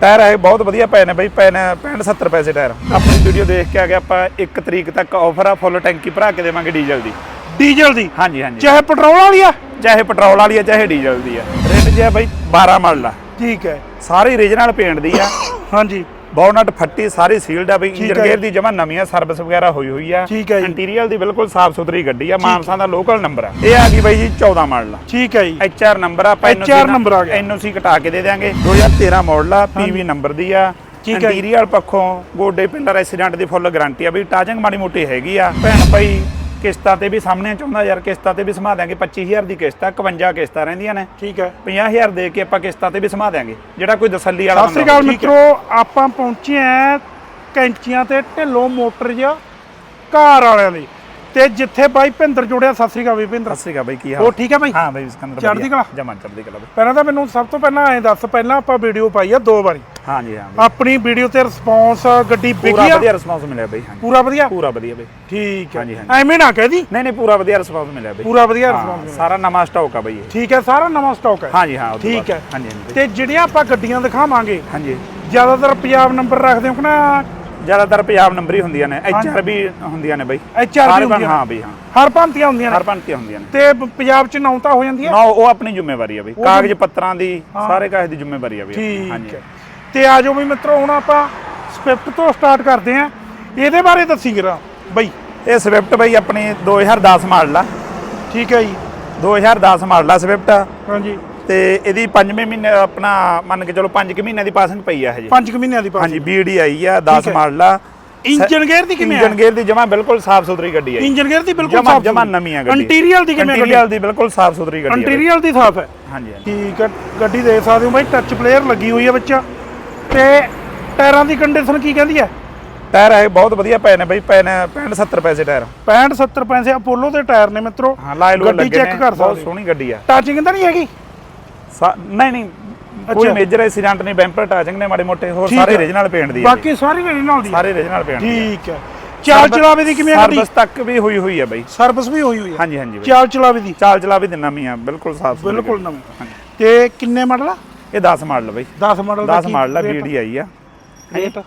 Tyre ਹੈ ਬਹੁਤ ਵਧੀਆ ਪਏ ਨੇ ਬਈ ਪਏ ਨੇ 65 70 ਪੈਸੇ ਟਾਇਰ। ਆਪਣੀ ਵੀਡੀਓ ਦੇਖ ਕੇ ਆ ਗਏ ਆਪਾਂ 1 ਤਰੀਕ ਤੱਕ ਆਫਰ ਆ ਫੁੱਲ ਟੈਂਕੀ ਭਰਾ ਕੇ ਦੇਵਾਂਗੇ ਡੀਜ਼ਲ ਦੀ। ਡੀਜ਼ਲ ਦੀ? ਹਾਂਜੀ ਹਾਂਜੀ। ਚਾਹੇ ਪੈਟਰੋਲ ਵਾਲੀ ਆ? ਚਾਹੇ ਪੈਟਰੋਲ ਵਾਲੀ ਆ ਚਾਹੇ ਡੀਜ਼ਲ ਦੀ ਆ। ਰੇਟ ਜੇ ਬਈ 12 ਮਾਡਲ ਆ। ਠੀਕ ਹੈ। ਸਾਰੀ ਰੀਜਨਲ ਪੇਂਟ ਦੀ ਆ। ਹਾਂਜੀ। ਬੋਨਟ ਫੱਟੀ ਸਾਰੀ ਸੀਲਡ ਆ ਬਈ ਇੰਜਨ ਗੇਅਰ ਦੀ ਜਮਾ ਨਵੀਂ ਆ ਸਰਵਿਸ ਵਗੈਰਾ ਹੋਈ ਹੋਈ ਆ। ਇੰਟੀਰੀਅਰ ਦੀ ਬਿਲਕੁਲ ਸਾਫ਼ ਸੁਥਰੀ ਗੱਡੀ ਆ ਮਾਨਸਾ ਦਾ ਲੋਕਲ ਨੰਬਰ ਆ। ਇਹ ਆ ਗਈ ਬਈ ਜੀ 14 ਮਾਡਲ ਆ। ਠੀਕ ਹੈ ਜੀ। ਐਚ ਆਰ ਨੰਬਰ ਆ ਆਪਾਂ HR ਨੰਬਰ ਆ ਗਿਆ। ਐਨਓਸੀ ਕਟਾ ਕੇ ਦੇ ਦਿਆਂਗੇ। 2013 ਮਾਡਲ ਆ ਪੀਵੀ ਨੰਬਰ ਦੀ ਆ। ਠੀਕ ਹੈ। ਇੰਟੀਰੀਅਰ ਪੱਖੋਂ ਗੋਡੇ ਪਿੱਲਰ ਐਕਸੀਡੈਂਟ ਦੀ ਫੁੱਲ ਗਾਰੰਟੀ ਆ ਵੀ ਟਾਚਿੰਗ ਮਾੜੀ ਮੋਟੀ ਹੈਗੀ ਆ। ਭੈਣ ਭਾਈ ਕਿਸ਼ਤਾਂ ਤੇ ਵੀ ਸਾਹਮਣੇ ਚਾਹੁੰਦਾ ਯਾਰ ਕਿਸ਼ਤਾਂ ਤੇ ਵੀ ਸਮਾ ਦਿਆਂਗੇ। 25000 ਦੀ ਕਿਸ਼ਤ ਆ 51 ਕਿਸ਼ਤਾਂ ਰਹਿੰਦੀਆਂ ਨੇ। ਠੀਕ ਹੈ। 50000 ਦੇ ਕੇ ਆਪਾਂ ਕਿਸ਼ਤਾਂ ਤੇ ਵੀ ਸਮਾ ਦਿਆਂਗੇ ਜਿਹੜਾ ਕੋਈ ਤਸੱਲੀ ਵਾਲਾ ਸਤਿ ਸ੍ਰੀ ਅਕਾਲ। ਮਿੱਤਰੋ ਆਪਾਂ ਪਹੁੰਚੇ ਆ ਕੈਂਚੀਆਂ ਤੇ ਢਿੱਲੋਂ ਮੋਟਰ ਜਾਂ ਕਾਰ ਵਾਲਿਆਂ ਲਈ। ਤੇ ਜਿੱਥੇ ਬਾਈ ਭਿੰਦਰ ਜੁੜਿਆ ਸਤਿ ਸ੍ਰੀ ਅਕਾਲ ਭਿੰਦਰ। ਸਤਿ ਸ਼੍ਰੀ ਅਕਾਲ ਬਈ ਕੀ ਉਹ ਹਾਲ? ਠੀਕ ਹੈ ਬਾਈ? ਹਾਂ ਬਈ ਸਿਕੰਦਰ ਚੜ੍ਹਦੀ ਕਲਾ? ਜਮਾ ਚੜ੍ਹਦੀ ਕਲਾ ਬਈ। ਪਹਿਲਾਂ ਤਾਂ ਮੈਨੂੰ ਸਭ ਤੋਂ ਪਹਿਲਾਂ ਐਂ ਦੱਸ ਪਹਿਲਾਂ ਆਪਾਂ ਵੀਡੀਓ ਪਾਈ ਆ ਦੋ ਵਾਰੀ। ਹਾਂ ਬਈ। ਆਪਣੀ ਵੀਡੀਓ ਤੇ ਰਿਸਪੌਂਸ ਗੱਡੀ ਪੂਰਾ ਵਿਕੀ ਆ? ਵਧੀਆ ਰਿਸਪਾਂਸ ਮਿਲਿਆ ਬਈ ਹਾਂਜੀ। ਪੂਰਾ ਵਧੀਆ? ਪੂਰਾ ਵਧੀਆ ਬਈ। ਠੀਕ ਹਾਂਜੀ, ਹੈ ਹਾਂਜੀ। ਐਵੇਂ ਨਾ ਕਹਿ ਦੀ। ਨਹੀਂ ਨਹੀਂ ਪੂਰਾ ਵਧੀਆ ਰਿਸਪਾਂਸ ਮਿਲਿਆ ਬਈ। ਪੂਰਾ ਵਧੀਆ ਹਾਂ, ਰਿਸਪੌਂਸ ਸਾਰਾ ਨਵਾਂ ਸਟਾਕ ਆ ਬਈ ਠੀਕ ਹੈ ਸਾਰਾ ਨਵਾਂ ਸਟਾਕ ਹੈ ਹਾਂਜੀ ਹਾਂ ਠੀਕ। ਹੈ ਹਾਂਜੀ। ਤੇ ਜਿਹੜੀਆਂ ਆਪਾਂ ਗੱਡੀਆਂ ਦਿਖਾਵਾਂਗੇ ਹਾਂਜੀ। ਜ਼ਿਆਦਾਤਰ ਪੰਜਾਬ ਨੰਬਰ ਰੱਖਦੇ ਹੋ ਕਿ ਨਾ ਜ਼ਿਆਦਾਤਰ ਪੰਜਾਬ ਨੰਬਰ ਹੁੰਦੀਆਂ ਨੇ ਐਚ ਆਰ ਵੀ ਹੁੰਦੀਆਂ ਨੇ ਬਈ। ਸਾਰੇ ਦੀ ਬਣ- ਹੁੰਦੀਆਂ ਹਾਂ ਬਈ ਹਾਂ। ਹਰ ਭਾਂਤੀਆਂ ਹੁੰਦੀਆਂ ਨੇ। ਹਰ ਪੰਤੀਆਂ ਹੁੰਦੀਆਂ ਨੇ। ਤੇ ਪੰਜਾਬ ਚ ਨੌ ਤਾਂ ਹੋ ਜਾਂਦੀ ਹੈ ਨਾ ਉਹ ਆਪਣੀ ਜ਼ਿੰਮੇਵਾਰੀ ਆ ਬਈ। ਕਾਗਜ਼ ਪੱਤਰਾਂ ਦੀ। ਸਾਰੇ ਕਾਗਜ਼ ਦੀ ਜ਼ਿੰਮੇਵਾਰੀ ਆ ਬਈ ਹਾਂਜੀ। ਤੇ ਆ ਜਾਓ ਵੀ ਮਿੱਤਰੋ ਹੁਣ ਆਪਾਂ ਸਵਿਫਟ ਤੋਂ ਸਟਾਰਟ ਕਰਦੇ ਆਂ ਇਹਦੇ ਬਾਰੇ ਦੱਸੀ ਜਰਾ ਬਈ। ਇਹ ਸਵਿਫਟ ਬਈ ਆਪਣੀ 2010 ਮਾਡਲ ਆ। ਠੀਕ ਹੈ ਜੀ। 2010 ਮਾਡਲ ਆ ਸਵਿਫਟ। ਹਾਂਜੀ। ਤੇ ਇਹਦੀ 5ਵੇਂ ਮਹੀਨੇ ਆਪਣਾ ਮੰਨ ਕੇ ਚਲੋ 5 ਕਿ ਮਹੀਨਿਆਂ ਦੀ ਪਾਸਿੰਗ ਪਈ ਆ ਹਜੇ। 5 ਮਹੀਨਿਆਂ ਦੀ ਪਾਸ ਹਾਂਜੀ ਬੀਡੀ ਆਈ ਆ 10 ਠੀਕ ਹੈ। ਮਾਡਲ ਆ। ਇੰਜਨ ਗੇਅਰ ਦੀ ਕਿਵੇਂ ਇੰਜਨ ਹੈ ਗੇਅਰ ਦੀ ਜਮਾ ਬਿਲਕੁਲ ਸਾਫ਼ ਸੁਥਰੀ ਗੱਡੀ ਆ ਇੰਜਨ ਗੇਅਰ ਦੀ ਬਿਲਕੁਲ ਜਮਾ ਸਾਫ਼ ਜਮਾ ਨਵੀਂ ਆ ਗੱਡੀ ਇੰਟੀਰੀਅਰ ਦੀ ਕਿਵੇਂ ਇੰਟੀਰੀਅਰ ਗੱਡੀ? ਦੀ ਬਿਲਕੁਲ ਸਾਫ਼ ਸੁਥਰੀ ਗੱਡੀ ਆ। ਇੰਟੀਰੀਅਰ ਦੀ ਸਾਫ਼ ਹੈ। ਹਾਂਜੀ ਹਾਂਜੀ। ਠੀਕ ਹੈ ਗੱਡੀ ਦੇਖ ਸਕਦੇ ਹੋ ਬਾਈ ਟੱਚ ਪਲੇਅਰ ਲੱਗੀ ਹੋਈ ਹੈ ਵਿੱਚ। ਤੇ ਟਾਇਰਾਂ ਦੀ ਕੰਡੀਸ਼ਨ ਕੀ ਕਹਿੰਦੀ ਹੈ? ਟਾਇਰ ਹੈ ਬਹੁਤ ਵਧੀਆ ਪਏ ਨੇ ਬਈ ਪਏ ਨੇ 65 70 ਪੈਸੇ ਟਾਇਰ। 65 70 ਪੈਸੇ ਅਪੋਲੋ ਦੇ ਟਾਇਰ ਨੇ ਮਿੱਤਰੋ। ਹਾਂ ਲਾਇ ਲੋ ਗੱਡੀ ਲੱਗੇ ਚੈੱਕ ਕਰ ਬਹੁਤ ਸਕਦੇ ਹੋ। ਸੋਹਣੀ ਗੱਡੀ ਆ। ਟੱਚਿੰਗ ਤਾਂ ਨਹੀਂ ਹੈਗੀ? ਨਹੀਂ ਨਹੀਂ ਕੋਈ। ਮੇਜਰ ਐਕਸੀਡੈਂਟ ਨਹੀਂ ਬੈਂਪਰ ਟਾਚਿੰਗ ਨੇ ਮਾੜੇ ਮੋਟੇ ਹੋਰ ਠੀਕ ਸਾਰੇ ਹੈ। ਰੀਜਨਲ ਪੇਂਟ ਦੀ ਬਾਕੀ ਸਾਰੀ ਓਰੀਜਨਲ ਦੀ ਬਈ। ਹੈ। ਸਾਰੇ ਰੀਜਨਲ ਪੇਂਟ ਦੀ। ਠੀਕ ਹੈ। ਚਾਲ ਚਲਾਵੇ ਦੀ ਕਿਵੇਂ ਹੈ ਗੱਡੀ ਸਰਵਿਸ ਤੱਕ ਵੀ ਹੋਈ ਹੋਈ ਆ ਬਈ। ਸਰਵਿਸ ਵੀ ਹੋਈ ਹੋਈ ਹੈ ਹਾਂਜੀ ਹਾਂਜੀ ਬਈ। ਚਾਲ ਚਲਾਵੇ ਦੀ? ਚਾਲ ਚਲਾ ਵੀ ਦਿਨਾ ਮੀ ਆ ਬਿਲਕੁਲ ਸਾਫ਼ ਬਿਲਕੁਲ ਨਵੀਂ। ਤੇ ਕਿੰਨੇ ਮਾਡਲ ਆ? ਇਹ 10 ਮਾਡਲ ਬਈ। 10 ਮਾਡਲ 10 ਮਾਡਲ ਆ ਬੀਡੀ ਆਈ ਆ। ਰੇਟ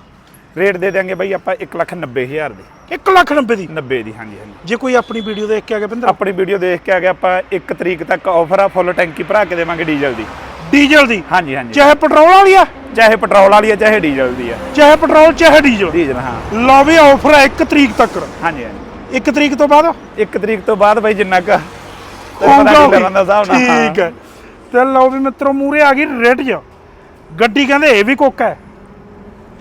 ਰੇਟ ਦੇ ਦਿਆਂਗੇ ਬਈ ਆਪਾਂ 190000 ਦੇ। 1 ਲੱਖ 90 ਦੀ? 90 ਦੀ ਹਾਂਜੀ ਹਾਂਜੀ। ਜੇ ਕੋਈ ਆਪਣੀ ਵੀਡੀਓ ਦੇਖ ਕੇ ਆ ਗਿਆ ਪਿੰਦਰ ਆਪਣੀ ਵੀਡੀਓ ਦੇਖ ਕੇ ਆ ਗਿਆ ਆਪਾਂ 1 ਤਰੀਕ ਤੱਕ ਆਫਰ ਆ ਫੁੱਲ ਟੈਂਕੀ ਭਰਾ ਕੇ ਦੇਵਾਂਗੇ ਡੀਜ਼ਲ ਦੀ। ਡੀਜ਼ਲ ਦੀ? ਹਾਂਜੀ ਹਾਂਜੀ। ਚਾਹੇ ਪੈਟਰੋਲ ਵਾਲੀ ਆ? ਚਾਹੇ ਪੈਟਰੋਲ ਵਾਲੀ ਆ ਚਾਹੇ ਡੀਜ਼ਲ ਦੀ ਆ। ਚਾਹੇ ਪੈਟਰੋਲ ਚਾਹੇ ਡੀਜ਼ਲ? ਡੀਜ਼ਲ ਹਾਂ। ਲਓ ਵੀ ਆਫਰ ਹੈ 1 ਤਰੀਕ ਤੱਕ। ਹਾਂਜੀ ਹਾਂਜੀ। 1 ਤਰੀਕ ਤੋਂ ਬਾਅਦ? 1 ਤਰੀਕ ਤੋਂ ਬਾਅਦ ਬਈ ਜਿੰਨਾ ਕ ਹੋਊਗਾ। ਠੀਕ ਹੈ। ਤੇ ਲਓ ਵੀ ਮਿੱਤਰੋ ਮੂਰੇ ਆ ਗਈ ਰੇਟ ਜ ਗੱਡੀ ਕਹਿੰਦੇ ਇਹ ਵੀ ਕੋਕਾ ਹੈ।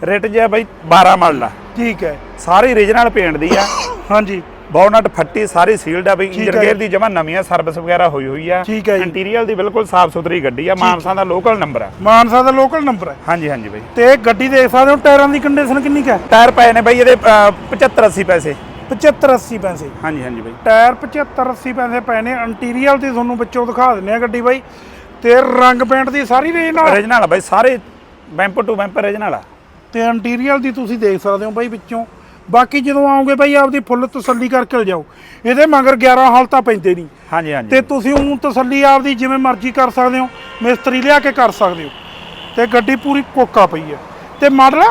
ਰੇਟ ਜਿਹਾ ਬਈ 12 ਮਾਡਲ ਆ ਠੀਕ ਹੈ। ਸਾਰੀ ਰੀਜਨਲ ਪੇਂਟ ਦੀ ਆ। ਹਾਂਜੀ। ਬੋਨਟ ਫੱਟੀ ਸਾਰੀ ਸੀਲਡ ਆ ਬਈ। ਇੰਜਨ। ਗੇਅਰ ਦੀ ਜਮਾ ਨਵੀਂ ਆ ਸਰਵਿਸ ਵਗੈਰਾ ਹੋਈ ਹੋਈ ਆ। ਠੀਕ ਹੈ ਜੀ। ਇੰਟੀਰੀਅਰ ਦੀ ਬਿਲਕੁਲ ਸਾਫ਼ ਸੁਥਰੀ ਗੱਡੀ ਆ। ਮਾਨਸਾ ਦਾ ਲੋਕਲ ਨੰਬਰ ਆ। ਮਾਨਸਾ ਦਾ ਲੋਕਲ ਨੰਬਰ ਹੈ ਹਾਂਜੀ ਹਾਂਜੀ ਬਈ। ਤੇ ਗੱਡੀ ਦੇਖ ਸਕਦੇ ਹੋ ਟਾਇਰਾਂ ਦੀ ਕੰਡੀਸ਼ਨ ਕਿੰਨੀ ਕੁ ਹੈ ਟਾਇਰ ਪਏ ਨੇ ਬਈ ਇਹਦੇ 75 80 ਪੈਸੇ। 75 80 ਪੈਸੇ। ਹਾਂਜੀ ਹਾਂਜੀ ਬਈ। ਟਾਇਰ 75 80 ਪੈਸੇ ਪਏ ਨੇ। ਇੰਟੀਰੀਅਰ ਦੀ ਤੁਹਾਨੂੰ ਵਿੱਚੋਂ ਦਿਖਾ ਦਿੰਨੇ ਆ ਗੱਡੀ ਬਾਈ। ਤੇ ਰੰਗ ਪੇਂਟ ਦੀ ਸਾਰੀ ਰੇਂਜ ਨਾਲ। ਓਰੀਜਨਲ ਆ ਬਈ ਸਾਰੇ ਬੈਂਪਰ ਟੂ ਬੈਂਪਰ ਓਰੀਜਨਲ ਆ। ਤੇ ਇੰਟੀਰੀਅਰ ਦੀ ਤੁਸੀਂ ਦੇਖ ਸਕਦੇ ਹੋ ਬਾਈ ਵਿੱਚੋਂ। ਬਾਕੀ ਜਦੋਂ ਆਓਗੇ ਬਾਈ ਆਪਦੀ ਫੁੱਲ ਤਸੱਲੀ ਕਰਕੇ ਜਾਓ ਇਹਦੇ ਮਗਰ 11 ਹਾਲਤਾਂ ਪੈਂਦੇ ਨਹੀਂ। ਹਾਂਜੀ ਹਾਂਜੀ। ਤੇ ਤੁਸੀਂ ਉਹ ਤਸੱਲੀ ਆਪਦੀ ਜਿਵੇਂ ਮਰਜ਼ੀ ਕਰ ਸਕਦੇ ਹੋ ਮਿਸਤਰੀ ਲਿਆ ਕੇ ਕਰ ਸਕਦੇ ਹੋ। ਤੇ ਗੱਡੀ ਪੂਰੀ ਕੋਕਾ ਪਈ ਹੈ। ਤੇ ਮਾਡਲ?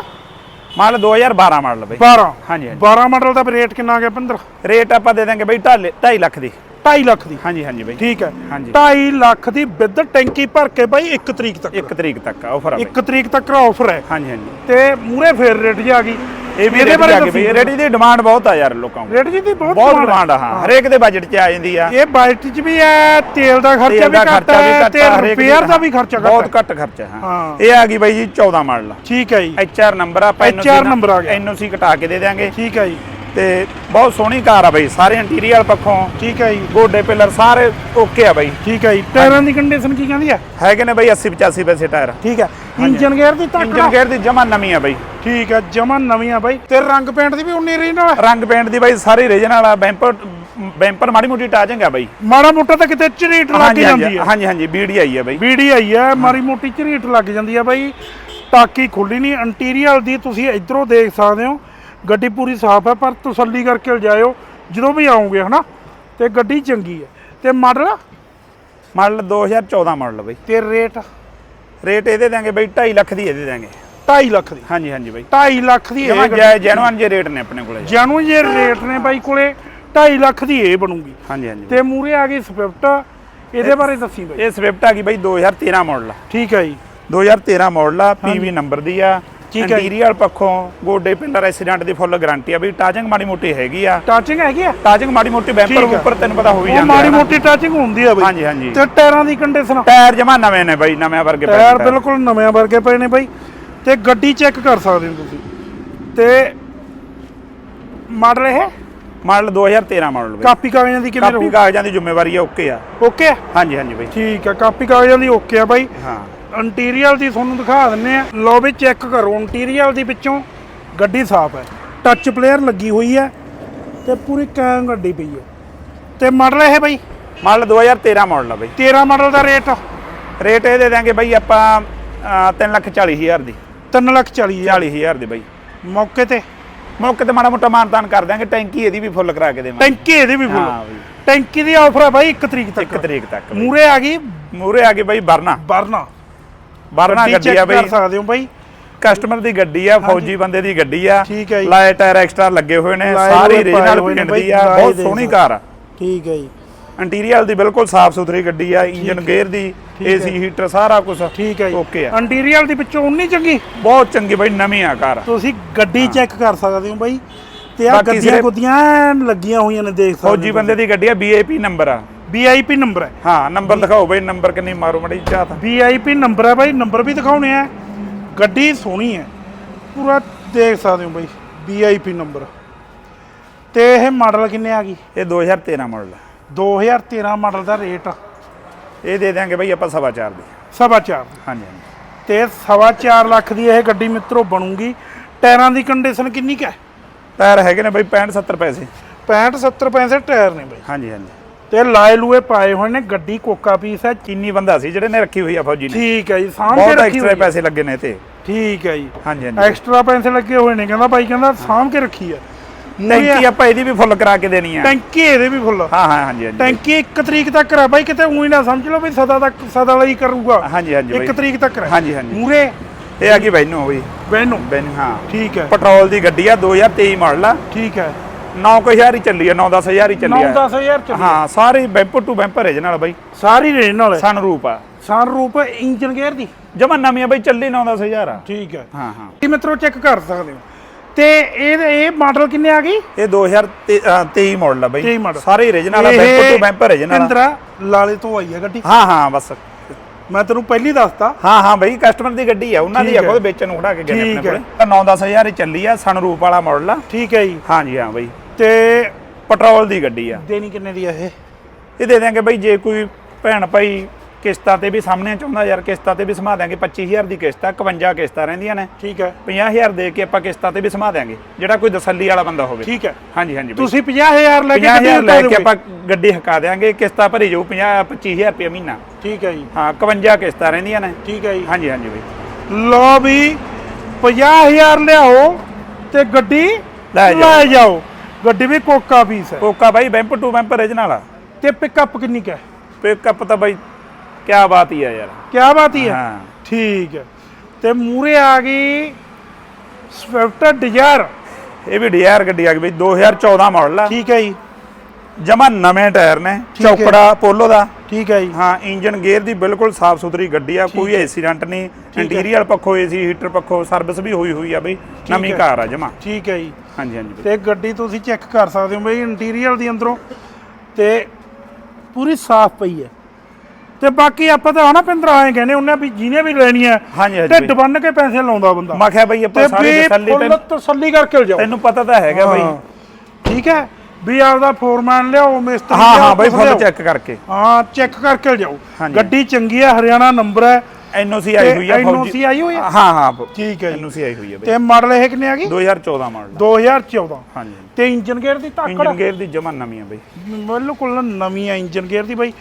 ਮਾਡਲ 2012 ਮਾਡਲ ਬਈ। 12 ਹਾਂਜੀ ਹਾਂਜੀ। 12 ਮਾਡਲ ਦਾ ਰੇਟ ਕਿੰਨਾ ਆ ਗਿਆ? 15 ਰੇਟ ਆਪਾਂ ਦੇ ਦਾਂਗੇ ਬਈ 2.5 ਲੱਖ ਦੀ। 2.5 ਲੱਖ ਦੀ। ਹਾਂਜੀ ਹਾਂਜੀ ਬਈ। ਠੀਕ ਹੈ। ਹਾਂਜੀ। 2.5 ਲੱਖ ਦੀ ਵਿਦ ਟੈਂਕੀ ਭਰ ਕੇ ਬਾਈ 1 ਤਰੀਕ ਤੱਕ। 1 ਤਰੀਕ ਤੱਕ ਆਫਰ ਆ ਬਈ। 1 ਤਰੀਕ ਤੱਕ ਆਫਰ ਹੈ। ਹਾਂਜੀ ਹਾਂਜੀ। ਤੇ ਮੂਰੇ ਫੇਰ ਰੇਟ ਜੀ ਆ ਗਈ। ਇਹ ਵੀ ਇਹਦੇ ਬਾਰੇ ਦੱਸੀ। ਰੇਟ ਦੀ ਡਿਮਾਂਡ ਬਹੁਤ ਆ ਯਾਰ ਲੋਕਾਂ ਨੂੰ ਰੇਟ ਜੀ ਦੀ ਬਹੁਤ ਬਹੁਤ। ਡਿਮਾਂਡ ਆ। ਹਾਂ। ਹਰੇਕ ਦੇ ਬਜਟ 'ਚ ਆ ਜਾਂਦੀ ਆ। ਇਹ ਬਾਈਟ ਚ ਵੀ ਹੈ ਤੇਲ ਦਾ ਖਰਚਾ ਵੀ ਘੱਟ ਹੈ ਘੱਟ ਤੇ ਆ ਰਿਪੇਅਰ ਦਾ ਵੀ ਖਰਚਾ ਘੱਟ ਬਹੁਤ ਘੱਟ ਖਰਚਾ ਹਾਂ। ਇਹ ਆ ਗਈ ਬਾਈ ਜੀ 14 ਮਾਡਲ ਠੀਕ ਹੈ ਜੀ। ਐਚ ਆਰ ਨੰਬਰ ਆ ਆਪਾਂ HR ਨੰਬਰ ਆ ਗਿਆ। ਐਨਓਸੀ ਕਟਾ ਕੇ ਦੇ ਦਿਆਂਗੇ। ਠੀਕ ਹੈ ਜੀ। ਤੇ ਬਹੁਤ ਸੋਹਣੀ ਕਾਰ ਆ ਬਾਈ ਸਾਰੇ ਇੰਟੀਰੀਅਰ ਪੱਖੋਂ ਠੀਕ ਹੈ ਜੀ। ਗੋਡੇ ਪਿੱਲਰ ਸਾਰੇ ਓਕੇ ਆ ਬਾਈ। ਠੀਕ ਹੈ ਜੀ। ਟਾਇਰਾਂ ਦੀ ਕੰਡੀਸ਼ਨ ਕੀ ਕਹਿੰਦੀ ਹੈ ਹੈਗੇ ਨੇ ਬਾਈ 80 85 ਪੈਸੇ ਟਾਇਰ। ਠੀਕ ਹੈ। ਇੰਜਨ ਗੇਅਰ ਦੀ ਤੱਕ ਇੰਜਨ ਗੇਅਰ ਦੀ ਜਮਾ ਨਵੀਂ ਆ ਬਾਈ। ਠੀਕ ਹੈ ਜਮਾ ਨਵੀਂ ਆ ਬਾਈ। ਤੇ ਰੰਗ ਪੇਂਟ ਦੀ ਵੀ ਉਨੀ ਰਹੀ ਨਾਲ ਰੰਗ ਪੇਂਟ ਦੀ ਬਾਈ ਸਾਰੀ ਰੀਜਨਲ ਆ ਬੈਂਪਰ ਬੈਂਪਰ ਮਾੜੀ ਮੋਟੀ ਟਾਚਿੰਗ ਆ ਬਾਈ। ਮਾੜਾ ਮੋਟਾ ਤਾਂ ਕਿਤੇ ਝਰੀਟ ਲੱਗ ਜਾਂਦੀ ਹੈ ਹਾਂਜੀ ਹਾਂਜੀ ਬੀਡੀ ਆਈ ਆ ਬਾਈ। ਵੀਡੀ ਆਈ ਹੈ। ਮਾੜੀ ਮੋਟੀ ਝਰੀਟ ਲੱਗ ਜਾਂਦੀ ਹੈ ਬਾਈ। ਟਾਕੀ ਖੁੱਲੀ ਨਹੀਂ ਇੰਟੀਰੀਅਰ ਦੀ ਤੁਸੀਂ ਇਧਰੋਂ ਦੇਖ ਸਕਦੇ ਹੋ। ਗੱਡੀ ਪੂਰੀ ਸਾਫ਼ ਹੈ ਪਰ ਤਸੱਲੀ ਕਰਕੇ ਜਾਇਓ ਜਦੋਂ ਵੀ ਆਉਂਗੇ ਹਨਾ? ਤੇ ਗੱਡੀ ਚੰਗੀ ਹੈ। ਤੇ ਮਾਡਲ? ਮਾਡਲ 2014 ਮਾਡਲ ਬਾਈ। ਤੇ ਰੇਟ? ਰੇਟ ਇਹਦੇ ਦਾਂਗੇ ਬਾਈ 2.5 ਲੱਖ ਦੀ ਇਹਦੇ ਦਾਂਗੇ 2.5 ਲੱਖ ਦੀ? ਹਾਂਜੀ ਹਾਂਜੀ ਬਾਈ। 2.5 ਲੱਖ ਦੀ ਇਹ ਜੈ ਜੈਨੂਅਨ ਜੇ ਰੇਟ ਨੇ ਆਪਣੇ ਕੋਲੇ। ਜਾਨੂੰ ਜੇ ਰੇਟ ਨੇ ਬਾਈ ਕੋਲੇ 2.5 ਲੱਖ ਦੀ ਇਹ ਬਣੂਗੀ। ਹਾਂਜੀ ਹਾਂਜੀ ਤੇ ਮੂਰੇ ਆ ਗਈ ਸਵਿਫਟ। ਇਹਦੇ ਬਾਰੇ ਦੱਸੀ ਬਾਈ। ਇਹ ਸਵਿਫਟ ਆ ਗਈ ਬਾਈ 2013 ਮਾਡਲ ਠੀਕ ਹੈ ਜੀ। 2013 ਮਾਡਲ ਆ ਪੀਵੀ ਨੰਬਰ ਦੀ ਆ। ਠੀਕ ਹੈ। ਇੰਟੀਰੀਅਰ ਪੱਖੋਂ ਗੋਡੇ ਪਿੰਡਰ ਐਕਸੀਡੈਂਟ ਦੀ ਫੁੱਲ ਗਾਰੰਟੀ ਆ ਵੀ ਟਾਚਿੰਗ ਮਾੜੀ ਮੋਟੀ ਹੈਗੀ ਆ। ਟਾਚਿੰਗ ਹੈਗੀ ਆ? ਟਾਚਿੰਗ ਮਾੜੀ ਮੋਟੀ ਬੈਂਪਰ। ਉੱਪਰ ਤੈਨੂੰ ਪਤਾ ਹੋ ਹੀ ਜਾਂਦੀ ਮਾੜੀ। ਮੋਟੀ ਟਾਚਿੰਗ ਹੁੰਦੀ ਆ ਬਾਈ। ਹਾਂਜੀ ਹਾਂਜੀ। ਤੇ ਟਾਇਰਾਂ ਦੀ ਕੰਡੀਸ਼ਨ ਟਾਇਰ ਜਮਾ ਨਵੇਂ ਨੇ ਬਾਈ ਨਵੇਂ ਵਰਗੇ ਪਏ ਟਾਇਰ। ਬਿਲਕੁਲ ਨਵੇਂ ਵਰਗੇ ਪਏ ਨੇ ਬਾਈ। ਤੇ ਗੱਡੀ ਚੈੱਕ ਕਰ ਸਕਦੇ ਹੋ ਤੁਸੀਂ। ਤੇ ਮਾਡਲ ਇਹ? ਮਾਡਲ 2013 ਮਾਡਲ ਬਾਈ। ਕਾਪੀ ਕਾਗਜ਼ਾਂ ਦੀ ਕਿਵੇਂ ਕਾਪੀ ਕਾਗਜ਼ਾਂ ਦੀ ਜ਼ਿੰਮੇਵਾਰੀ ਆ ਓਕੇ ਆ। ਓਕੇ ਹਾਂਜੀ ਹਾਂਜੀ ਬਾਈ। ਠੀਕ ਆ ਕਾਪੀ ਕਾਗਜ਼ਾਂ ਦੀ ਓਕੇ ਆ ਬਾਈ। ਹਾਂ। ਇੰਟੀਰੀਅਰ ਦੀ ਤੁਹਾਨੂੰ ਦਿਖਾ ਦਿੰਨੇ ਆ ਲੋ ਵੀ ਚੈੱਕ ਕਰੋ ਇੰਟੀਰੀਅਰ ਦੀ ਵਿੱਚੋਂ ਗੱਡੀ ਸਾਫ਼ ਹੈ। ਟੱਚ ਪਲੇਅਰ ਲੱਗੀ ਹੋਈ ਹੈ ਤੇ ਪੂਰੀ ਕੈਂ ਗੱਡੀ ਪਈ ਹੈ। ਤੇ ਮਾਡਲ ਇਹ ਬਈ? ਮਾਡਲ 2013 ਮਾਡਲ ਆ ਬਈ। 13 ਮਾਡਲ ਦਾ ਰੇਟ ਰੇਟ ਇਹ ਦੇ ਦਾਂਗੇ ਬਈ ਆਪਾਂ 3 ਲੱਖ 40 ਹਜ਼ਾਰ ਦੀ। 3 ਲੱਖ 40 40 ਹਜ਼ਾਰ ਦੀ ਬਈ। ਮੌਕੇ ਤੇ? ਮੌਕੇ ਤੇ ਮਾੜਾ ਮੋਟਾ ਮਾਨਤਾਨ ਕਰ ਦਾਂਗੇ ਟੈਂਕੀ ਇਹਦੀ ਵੀ ਫੁੱਲ ਕਰਾ ਕੇ ਦੇਵਾਂਗੇ। ਟੈਂਕੀ ਇਹਦੀ ਵੀ ਫੁੱਲ। ਹਾਂ ਬਈ। ਟੈਂਕੀ ਦੀ ਆਫਰ ਹੈ ਬਾਈ 1 ਤਰੀਕ ਤੱਕ। 1 ਤਰੀਕ ਤੱਕ ਮੂਰੇ ਆ ਗਈ? ਮੂਰੇ ਆ ਗਈ ਬਾਈ ਵਰਨਾ। ਵਰਨਾ। 12 ਗੱਡੀ ਆ ਬਈ। ਕਰ ਸਕਦੇ ਹੋ ਬਾਈ। ਕਸਟਮਰ ਦੀ ਗੱਡੀ ਆ ਫੌਜੀ ਬੰਦੇ ਦੀ ਗੱਡੀ ਆ। ਲਾਏ ਟਾਇਰ ਐਕਸਟਰਾ ਲੱਗੇ ਹੋਏ ਨੇ ਸਾਰੀ ਰੀਜਨਲ ਪੇਂਟ ਦੀ ਆ ਬਹੁਤ ਸੋਹਣੀ ਕਾਰ ਆ। ਠੀਕ ਹੈ ਜੀ। ਇੰਟੀਰੀਅਰ ਦੀ ਬਿਲਕੁਲ ਸਾਫ਼ ਸੁਥਰੀ ਗੱਡੀ ਆ ਇੰਜਨ ਗੇਅਰ ਦੀ ਏਸੀ ਹੀਟਰ ਸਾਰਾ ਕੁਝ ਠੀਕ ਹੈ ਓਕੇ ਆ। ਇੰਟੀਰੀਅਰ ਦੀ ਵਿੱਚੋਂ ਉਨੀ ਚੰਗੀ? ਬਹੁਤ ਚੰਗੀ ਬਾਈ ਨਵੀਂ ਆ ਕਾਰ ਤੁਸੀਂ ਗੱਡੀ ਚੈੱਕ ਕਰ ਸਕਦੇ ਹੋ ਬਾਈ। ਤੇ ਆ ਗੱਡੀਆਂ ਗੁੱਦੀਆਂ ਲੱਗੀਆਂ ਹੋਈਆਂ ਨੇ ਦੇਖ ਸਕਦੇ ਹੋ ਫੌਜੀ ਬੰਦੇ ਦੀ ਗੱਡੀ ਆ ਬੀਏਪੀ ਨੰਬਰ ਆ। ਵੀਆਈਪੀ ਨੰਬਰ ਹੈ। ਹਾਂ ਨੰਬਰ ਦਿਖਾਓ ਬਾਈ ਨੰਬਰ ਕਿੰਨੀ ਮਾਰੋ ਮੜੀ ਚਾਹਤ ਵੀਆਈਪੀ ਨੰਬਰ ਹੈ ਬਾਈ ਨੰਬਰ ਵੀ ਦਿਖਾਉਣੇ ਆ। ਗੱਡੀ ਸੋਹਣੀ ਹੈ। ਪੂਰਾ ਦੇਖ ਸਕਦੇ ਹੋ ਬਾਈ ਵੀਆਈਪੀ ਨੰਬਰ ਤੇ ਇਹ ਮਾਡਲ ਕਿੰਨੇ ਆ ਗਈ? ਇਹ 2013 ਮਾਡਲ ਆ 2013 ਮਾਡਲ ਦਾ ਰੇਟ ਇਹ ਦੇ ਦਾਂਗੇ ਬਾਈ ਆਪਾਂ ਸਵਾ ਚਾਰ ਦੀ। ਸਵਾ ਚਾਰ ਹਾਂਜੀ ਹਾਂਜੀ। ਤੇ ਸਵਾ ਚਾਰ ਲੱਖ ਦੀ ਇਹ ਗੱਡੀ ਮਿੱਤਰੋ ਬਣੂਗੀ। ਟਾਇਰਾਂ ਦੀ ਕੰਡੀਸ਼ਨ ਕਿੰਨੀ ਕੁ ਹੈ? ਟਾਇਰ ਹੈਗੇ ਨੇ ਬਾਈ 65 70 ਪੈਸੇ। 65 70 ਪੈਸੇ ਟਾਇਰ ਨੇ ਬਾਈ। ਹਾਂਜੀ ਹਾਂਜੀ। ਤੇ ਲਾਏ ਲੂਏ ਪਾਏ ਹੋਏ ਨੇ ਗੱਡੀ ਕੋਕਾ ਪੀਸ ਹੈ ਚੀਨੀ ਬੰਦਾ ਸੀ ਜਿਹੜੇ ਨੇ ਰੱਖੀ ਹੋਈ ਆ ਫੌਜੀ ਨੇ। ਠੀਕ ਹੈ ਜੀ ਸਾਂਭ ਕੇ ਬਹੁਤ ਰੱਖੀ ਐਕਸਟਰਾ ਹੋਈ ਹੈ ਪੈਸੇ ਲੱਗੇ ਨੇ ਤੇ ਠੀਕ ਹੈ ਜੀ। ਹਾਂਜੀ ਹਾਂਜੀ। ਐਕਸਟਰਾ ਪੈਸੇ ਲੱਗੇ ਹੋਏ ਨੇ ਕਹਿੰਦਾ ਬਾਈ ਕਹਿੰਦਾ ਸਾਂਭ ਕੇ ਰੱਖੀ ਹੈ ਟੈਂਕੀ ਆਪਾਂ ਇਹਦੀ ਵੀ ਫੁੱਲ ਕਰਾ ਕੇ ਦੇਣੀ ਆ। ਟੈਂਕੀ ਇਹਦੇ ਵੀ ਫੁੱਲ। ਹਾਂ ਹਾਂ ਹਾਂਜੀ ਹਾਂਜੀ। ਟੈਂਕੀ 1 ਤਰੀਕ ਤੱਕ ਕਰਾ ਬਾਈ ਕਿਤੇ ਉਹੀ ਨਾ ਸਮਝ ਲਓ ਵੀ ਸਦਾ ਤੱਕ ਸਦਾ ਲਈ ਕਰੂਗਾ। ਹਾਂਜੀ ਹਾਂਜੀ 1 ਬਾਈ। ਤਰੀਕ ਤੱਕ ਕਰਾ ਹਾਂਜੀ, ਹਾਂਜੀ। ਮੂਰੇ। ਇਹ ਆ ਗਈ ਬੈਨੋ ਹੋਈ ਬੈਨੋ ਬੈਨ ਹਾਂ। ਠੀਕ ਹੈ। ਪੈਟਰੋਲ ਦੀ ਗੱਡੀ ਆ 2023 ਮਾਡਲ ਆ। ਠੀਕ ਹੈ। 9000 ਹੀ ਚੱਲੀ ਆ 9-10000 ਹੀ ਚੱਲੀ 9 ਆ 10000 ਚ ਹਾਂ ਸਾਰੀ ਬੈਂਪਰ ਟੂ ਬੈਂਪਰ ਹੈ ਨਾਲ ਬਾਈ। ਸਾਰੀ ਰੇਂਜ ਨਾਲ ਸਨ ਰੂਪ ਆ। ਸਨਰੂਪ ਇੰਜਨ ਗੇਅਰ ਦੀ? ਜਮਾ ਨਵੀਂ ਆ ਬਾਈ ਚੱਲੀ 9-10000 ਆ। ਠੀਕ ਹੈ ਹਾਂ ਹਾਂ। ਇਹ ਮਿੱਤਰੋ ਚੈੱਕ ਕਰ ਸਕਦੇ ਹੋ। ਤੇ ਇਹ ਇਹ ਮਾਡਲ ਕਿੰਨੇ ਆ ਗਈ? ਇਹ 2023 ਮਾਡਲ ਆ ਬਾਈ। 23 model। ਸਾਰੇ ਰੀਜਨਲ ਆ ਬੈਂਪਰ ਟੂ ਬੈਂਪਰ ਹੈ ਨਾਲ ਪਿੰਦਰਾ ਲਾਲੇ ਤੋਂ ਆਈ ਹੈ ਗੱਡੀ। ਹਾਂ ਹਾਂ ਬਸ। ਮੈਂ ਤੈਨੂੰ ਪਹਿਲੀ ਦੱਸਤਾ। ਹਾਂ ਹਾਂ ਬਾਈ ਕਸਟਮਰ ਦੀ ਗੱਡੀ ਆ ਉਹਨਾਂ ਦੀ ਆ ਹੈ। ਕੋਈ ਵੇਚਣ ਨੂੰ ਖੜਾ ਕੇ ਗਏ ਆਪਣੇ ਕੋਲ। 9-10000 ਹੀ ਚੱਲੀ ਆ ਸਨ ਰੂਪ ਵਾਲਾ ਮਾਡਲ ਆ। ਠੀਕ ਹੈ ਜੀ। ਹਾਂਜੀ ਹਾਂ ਬਾਈ। ਤੇ ਪੈਟਰੋਲ ਦੀ ਗੱਡੀ ਆ। ਦੇਣੀ ਕਿੰਨੇ ਦੀ ਆ ਇਹ? ਇਹ ਦੇ ਦਿਆਂਗੇ ਬਾਈ ਜੇ ਕੋਈ ਭੈਣ ਭਾਈ ਕਿਸ਼ਤਾਂ ਤੇ ਵੀ ਸਾਹਮਣੇ ਚਾਹੁੰਦਾ ਯਾਰ ਕਿਸ਼ਤਾਂ ਤੇ ਵੀ ਸਮਾ ਦਿਆਂਗੇ 25000 ਦੀ ਕਿਸ਼ਤ ਆ 51 ਕਿਸ਼ਤਾਂ ਰਹਿੰਦੀਆਂ ਨੇ। ਠੀਕ ਹੈ। 50000 ਦੇ ਕੇ ਆਪਾਂ ਕਿਸ਼ਤਾਂ ਤੇ ਵੀ ਸਮਾ ਦਿਆਂਗੇ ਜਿਹੜਾ ਕੋਈ ਤਸੱਲੀ ਵਾਲਾ ਬੰਦਾ ਹੋਵੇ। ਠੀਕ ਹੈ। ਹਾਂਜੀ ਹਾਂਜੀ ਬਾਈ। ਤੁਸੀਂ 50000 ਲੈ ਕੇ 50000 ਲੈ ਕੇ ਆਪਾਂ ਗੱਡੀ ਹਕਾ ਦਿਆਂਗੇ ਕਿਸ਼ਤਾਂ ਭਰੀ ਜਾਊ 50 25000 ਰੁਪਏ ਮਹੀਨਾ। ਠੀਕ ਹੈ ਜੀ। ਹਾਂ 51 ਕਿਸ਼ਤਾਂ ਰਹਿੰਦੀਆਂ ਨੇ। ਠੀਕ ਹੈ ਜੀ। ਹਾਂਜੀ ਹਾਂਜੀ ਬਾਈ। ਲੋ ਵੀ 50000 ਲਿਆਓ ਤੇ ਗੱਡੀ ਲੈ ਜਾਓ। ਗੱਡੀ ਵੀ ਕੋਕਾ ਪੀਸ ਹੈ। ਕੋਕਾ ਬਾਈ ਬੈਂਪਰ ਟੂ ਬੈਂਪਰ ਰੀਜਨਲ ਆ। ਤੇ ਪਿਕਅਪ ਕਿੰਨੀ ਕੁ ਹੈ? ਪਿਕਅਪ ਤਾਂ ਬਾਈ ਕੀ ਬਾਤ ਹੀ ਆ ਯਾਰ। ਕੀ ਬਾਤ ਹੀ ਹੈ? ਹਾਂ। ਠੀਕ ਹੈ। ਤੇ ਮੂਰੇ ਆ ਗਈ ਸਵਿਫਟ ਡਿਜ਼ਾਇਰ ਇਹ ਵੀ ਡੀਆਰ ਗੱਡੀ ਆ ਗਈ ਬਈ 2014 ਮਾਡਲ ਆ। ਠੀਕ ਹੈ ਜੀ। ਜਮਾ ਨਵੇਂ ਟਾਇਰ ਨੇ ਠੀਕ ਹੈ। ਚੌਕੜਾ ਪੋਲੋ ਦਾ ਠੀਕ ਹੈ ਜੀ ਹਾਂ ਇੰਜਨ ਗੇਅਰ ਦੀ ਬਿਲਕੁਲ ਸਾਫ਼ ਸੁਥਰੀ ਗੱਡੀ ਆ ਕੋਈ ਐਕਸੀਡੈਂਟ ਨਹੀਂ ਹੈ। ਇੰਟੀਰੀਅਰ ਪੱਖੋਂ ਏਸੀ ਹੀਟਰ ਪੱਖੋਂ ਸਰਵਿਸ ਵੀ ਹੋਈ ਹੋਈ ਆ ਬਈ ਨਵੀਂ ਹੈ। ਕਾਰ ਆ ਜਮਾ ਠੀਕ ਹੈ ਜੀ ਹਾਂਜੀ ਹਾਂਜੀ ਬਈ। ਤੇ ਗੱਡੀ ਤੁਸੀਂ ਚੈੱਕ ਕਰ ਸਕਦੇ ਹੋ ਬਈ ਇੰਟੀਰੀਅਰ ਦੀ ਅੰਦਰੋਂ ਤੇ ਪੂਰੀ ਸਾਫ਼ ਪਈ ਹੈ ਤੇ ਬਾਕੀ ਆਪਾਂ ਤਾਂ ਹਨਾ ਪਿੰਦਰ ਆਏ ਕਹਿੰਦੇ ਉਹਨੇ ਵੀ ਜਿਹਨੇ ਵੀ ਲੈਣੀ ਹੈ ਹਾਂਜੀ ਹਾਂਜੀ ਢਿੱਡ ਬਈ। ਬੰਨ ਕੇ ਪੈਸੇ ਲਾਉਂਦਾ ਬੰਦਾ ਮੈਂ ਕਿਹਾ ਬਈ ਆਪਾਂ ਸਾਰੀ ਵੀ ਤਸੱਲੀ ਫੁੱਲ ਤੈਨੂੰ- ਤਸੱਲੀ ਕਰਕੇ ਜਾਓ ਤੈਨੂੰ ਪਤਾ ਤਾਂ ਹੈਗਾ ਬਈ। ਠੀਕ ਹੈ ਵੀ ਆਪਦਾ ਫੋਰਮੈਨ ਲਿਆਓ ਮਿਸਤਰੀ ਹਾਂ ਹਾਂ ਬਈ ਫੁੱਲ। ਚੈੱਕ ਕਰਕੇ। ਹਾਂ ਚੈੱਕ ਕਰਕੇ ਜਾਓ ਹਾਂਜੀ। ਗੱਡੀ ਚੰਗੀ ਹੈ ਹਰਿਆਣਾ ਨੰਬਰ ਹੈ। ਐਨਓਸੀ ਆਈ ਹੋਈ ਆ NOC ਆਈ ਹੋਈ ਆ? ਹਾਂ ਹਾਂ ਠੀਕ ਹੈ ਐਨਓਸੀ ਆਈ ਹੋਈ ਆ ਬਈ। ਤੇ ਮਾਡਲ ਇਹ ਕਿੰਨੇ ਆ ਗਈ 2014 ਮਾਡਲ 2014 ਹਾਂਜੀ। ਤੇ ਇੰਜਨ ਗੇਅਰ ਦੀ ਧਾਕੜ ਇੰਜਨ ਗੇਅਰ ਦੀ ਜਮਾ ਨਵੀਂ ਆ ਬਈ। ਬਿਲਕੁਲ ਨਵੀਂ ਆ ਇੰਜਨ ਗੇਅਰ ਦੀ ਬਾਈ।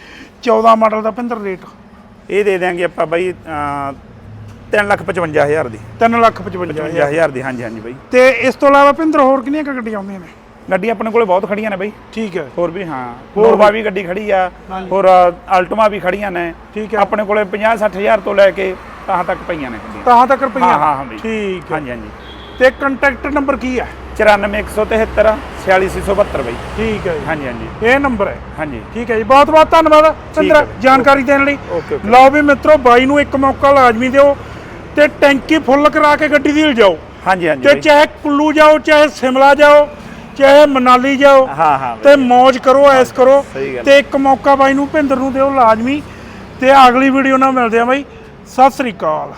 14 ਮਾਡਲ ਦਾ ਪਿੰਦਰ ਰੇਟ ਇਹ ਦੇ ਦਿਆਂਗੇ ਆਪਾਂ ਬਾਈ 355000 ਦੀ। 3 ਲੱਖ 55 55000 ਦੀ ਹਾਂਜੀ ਹਾਂਜੀ ਬਾਈ। ਤੇ ਇਸ ਤੋਂ ਇਲਾਵਾ ਪਿੰਦਰ ਹੋਰ ਕਿੰਨੀਆਂ ਗੱਡੀਆਂ ਆਉਂਦੀਆਂ ਨੇ? ਗੱਡੀਆਂ ਆਪਣੇ ਕੋਲੇ ਬਹੁਤ ਖੜੀਆਂ ਨੇ ਬਾਈ। ਠੀਕ ਹੈ। ਹੋਰ ਵੀ ਹਾਂ ਹੋਰ ਨੋਵਾ ਵੀ ਗੱਡੀ ਖੜੀ ਆ। ਹੋਰ ਅਲਟਮਾ ਵੀ ਖੜੀਆਂ ਨੇ। ਠੀਕ ਹੈ। ਆਪਣੇ ਕੋਲੇ 50 60000 ਤੋਂ ਲੈ ਕੇ ਤਾਂ ਤੱਕ ਪਈਆਂ ਨੇ ਗੱਡੀਆਂ। ਤਾਂ ਤੱਕ ਰੁਪਈਆ ਹਾਂ, ਹਾਂ, ਬਈ। ਠੀਕ ਹੈ। ਹਾਂਜੀ ਹਾਂਜੀ। ਤੇ ਕੰਟੈਕਟ ਨੰਬਰ ਕੀ ਹੈ? 94173 46672 ਬਈ। ਠੀਕ ਹੈ ਜੀ। ਹਾਂਜੀ ਹਾਂਜੀ। ਇਹ ਨੰਬਰ ਹੈ। ਹਾਂਜੀ। ਠੀਕ ਹੈ ਜੀ। ਬਹੁਤ ਬਹੁਤ ਧੰਨਵਾਦ ਚੰਦਰਾ। ਜਾਣਕਾਰੀ ਦੇਣ ਲਈ। ਲਓ ਵੀ ਮਿੱਤਰੋ ਬਾਈ ਨੂੰ ਇੱਕ ਮੌਕਾ ਲਾਜ਼ਮੀ ਦਿਓ ਤੇ ਟੈਂਕੀ ਫੁੱਲ ਕਰਾ ਕੇ ਗੱਡੀ ਦੀ ਲਿਜਾਓ ਹਾਂਜੀ ਹਾਂਜੀ ਤੇ। ਚਾਹੇ ਕੁੱਲੂ ਜਾਓ ਚਾਹੇ ਸਿਮਲਾ ਜਾਓ ਚਾਹੇ ਮਨਾਲੀ ਜਾਓ ਹਾਂ ਹਾਂ ਤੇ। ਮौज ਕਰੋ ਐਸ ਕਰੋ। ਤੇ ਇੱਕ ਮੌਕਾ ਬਾਈ ਨੂੰ ਭਿੰਦਰ ਨੂੰ ਦਿਓ ਲਾਜ਼ਮੀ ਤੇ ਅਗਲੀ ਵੀਡੀਓ ਨਾਲ ਮਿਲਦੇ ਆ ਬਾਈ ਸਤਿ ਸ੍ਰੀ ਅਕਾਲ